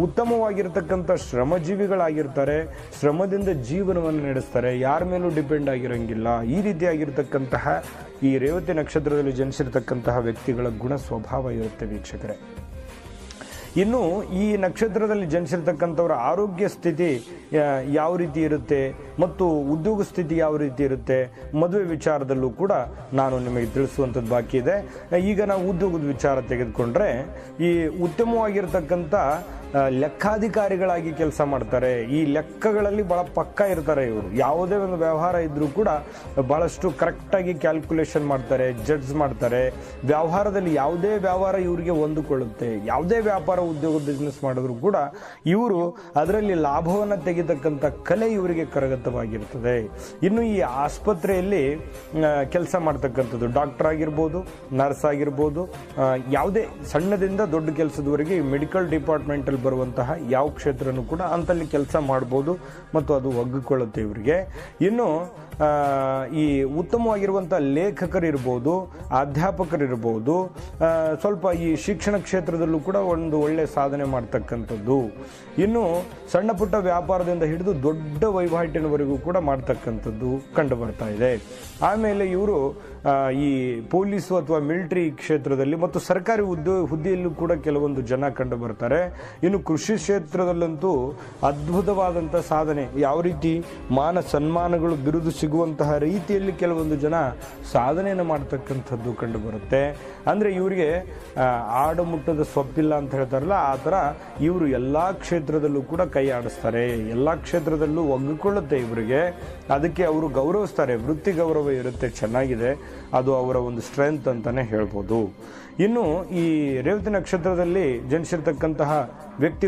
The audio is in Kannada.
ಉತ್ತಮವಾಗಿರ್ತಕ್ಕಂಥ ಶ್ರಮಜೀವಿಗಳಾಗಿರ್ತಾರೆ, ಶ್ರಮದಿಂದ ಜೀವನವನ್ನು ನಡೆಸ್ತಾರೆ, ಯಾರ ಮೇಲೂ ಡಿಪೆಂಡ್ ಆಗಿರೋಂಗಿಲ್ಲ. ಈ ರೀತಿಯಾಗಿರ್ತಕ್ಕಂತಹ ಈ ರೇವತಿ ನಕ್ಷತ್ರದಲ್ಲಿ ಜನಿಸಿರ್ತಕ್ಕಂತಹ ವ್ಯಕ್ತಿಗಳ ಗುಣ ಸ್ವಭಾವ ಇರುತ್ತೆ ವೀಕ್ಷಕರೇ. ಇನ್ನು ಈ ನಕ್ಷತ್ರದಲ್ಲಿ ಜನಿಸಿರ್ತಕ್ಕಂಥವರ ಆರೋಗ್ಯ ಸ್ಥಿತಿ ಯಾವ ರೀತಿ ಇರುತ್ತೆ ಮತ್ತು ಉದ್ಯೋಗ ಸ್ಥಿತಿ ಯಾವ ರೀತಿ ಇರುತ್ತೆ, ಮದುವೆ ವಿಚಾರದಲ್ಲೂ ಕೂಡ ನಾನು ನಿಮಗೆ ತಿಳಿಸುವಂಥದ್ದು ಬಾಕಿ ಇದೆ. ಈಗ ನಾವು ಉದ್ಯೋಗದ ವಿಚಾರ ತೆಗೆದುಕೊಂಡ್ರೆ ಈ ಉತ್ತಮವಾಗಿರ್ತಕ್ಕಂಥ ಲೆಕ್ಕಾಧಿಕಾರಿಗಳಾಗಿ ಕೆಲಸ ಮಾಡ್ತಾರೆ. ಈ ಲೆಕ್ಕಗಳಲ್ಲಿ ಬಹಳ ಪಕ್ಕ ಇರ್ತಾರೆ ಇವರು. ಯಾವುದೇ ಒಂದು ವ್ಯವಹಾರ ಇದ್ರೂ ಕೂಡ ಬಹಳಷ್ಟು ಕರೆಕ್ಟಾಗಿ ಕ್ಯಾಲ್ಕುಲೇಷನ್ ಮಾಡ್ತಾರೆ ಜಡ್ಜ್ ಮಾಡ್ತಾರೆ. ವ್ಯವಹಾರದಲ್ಲಿ ಯಾವುದೇ ವ್ಯವಹಾರ ಇವರಿಗೆ ಹೊಂದಿಕೊಳ್ಳುತ್ತೆ. ಯಾವುದೇ ವ್ಯಾಪಾರ ಉದ್ಯೋಗ ಬಿಸ್ನೆಸ್ ಮಾಡಿದ್ರು ಕೂಡ ಇವರು ಅದರಲ್ಲಿ ಲಾಭವನ್ನು ತೆಗೆತಕ್ಕಂಥ ಕಲೆ ಇವರಿಗೆ ಕರಗತವಾಗಿರ್ತದೆ. ಇನ್ನು ಈ ಆಸ್ಪತ್ರೆಯಲ್ಲಿ ಕೆಲಸ ಮಾಡ್ತಕ್ಕಂಥದ್ದು ಡಾಕ್ಟರ್ ಆಗಿರ್ಬೋದು ನರ್ಸ್ ಆಗಿರ್ಬೋದು ಯಾವುದೇ ಸಣ್ಣದಿಂದ ದೊಡ್ಡ ಕೆಲಸದವರೆಗೆ ಮೆಡಿಕಲ್ ಡಿಪಾರ್ಟ್ಮೆಂಟಲ್ಲಿ ಬರುವಂತಹ ಯಾವ ಕ್ಷೇತ್ರನೂ ಕೂಡ ಅಂತಲ್ಲಿ ಕೆಲಸ ಮಾಡ್ಬೋದು ಮತ್ತು ಅದು ಒಗ್ಗಿಕೊಳ್ಳುತ್ತೆ ಇವರಿಗೆ. ಇನ್ನು ಈ ಉತ್ತಮವಾಗಿರುವಂಥ ಲೇಖಕರಿರ್ಬೋದು, ಅಧ್ಯಾಪಕರಿರ್ಬೋದು ಸ್ವಲ್ಪ ಈ ಶಿಕ್ಷಣ ಕ್ಷೇತ್ರದಲ್ಲೂ ಕೂಡ ಒಂದು ಒಳ್ಳೆಯ ಸಾಧನೆ ಮಾಡ್ತಕ್ಕಂಥದ್ದು. ಇನ್ನು, ಸಣ್ಣ ಪುಟ್ಟ ವ್ಯಾಪಾರದಿಂದ ಹಿಡಿದು ದೊಡ್ಡ ವಹಿವಾಟಿನವರೆಗೂ ಕೂಡ ಮಾಡ್ತಕ್ಕಂಥದ್ದು ಕಂಡು ಬರ್ತಾ ಇದೆ. ಆಮೇಲೆ ಇವರು ಈ ಪೊಲೀಸು ಅಥವಾ ಮಿಲಿಟರಿ ಕ್ಷೇತ್ರದಲ್ಲಿ ಮತ್ತು ಸರ್ಕಾರಿ ಉದ್ಯೋಗ ಹುದ್ದೆಯಲ್ಲೂ ಕೂಡ ಕೆಲವೊಂದು ಜನ ಕಂಡು ಬರ್ತಾರೆ. ಇನ್ನು ಕೃಷಿ ಕ್ಷೇತ್ರದಲ್ಲಂತೂ ಅದ್ಭುತವಾದಂಥ ಸಾಧನೆ. ಯಾವ ರೀತಿ ಮಾನ ಸನ್ಮಾನಗಳು ಬಿರುದು ಸಿಗುವಂತಹ ರೀತಿಯಲ್ಲಿ ಕೆಲವೊಂದು ಜನ ಸಾಧನೆಯನ್ನು ಮಾಡ್ತಕ್ಕಂಥದ್ದು ಕಂಡು ಬರುತ್ತೆ. ಅಂದರೆ ಇವರಿಗೆ ಆಡು ಮುಟ್ಟದ ಸೊಪ್ಪಿಲ್ಲ ಅಂತ ಹೇಳ್ತಾರಲ್ಲ, ಆ ಥರ ಇವರು ಎಲ್ಲ ಕ್ಷೇತ್ರದಲ್ಲೂ ಕೂಡ ಕೈ ಆಡಿಸ್ತಾರೆ. ಎಲ್ಲ ಕ್ಷೇತ್ರದಲ್ಲೂ ಒಗ್ಗಿಕೊಳ್ಳುತ್ತೆ ಇವರಿಗೆ. ಅದಕ್ಕೆ ಅವರು ಗೌರವಿಸ್ತಾರೆ. ವೃತ್ತಿ ಗೌರವ ಇರುತ್ತೆ. ಚೆನ್ನಾಗಿದೆ. ಅದು ಅವರ ಒಂದು ಸ್ಟ್ರೆಂತ್ ಅಂತಾನೆ ಹೇಳ್ಬೋದು. ಇನ್ನು ಈ ರೇವತಿ ನಕ್ಷತ್ರದಲ್ಲಿ ಜನಿಸಿರ್ತಕ್ಕಂತಹ ವ್ಯಕ್ತಿ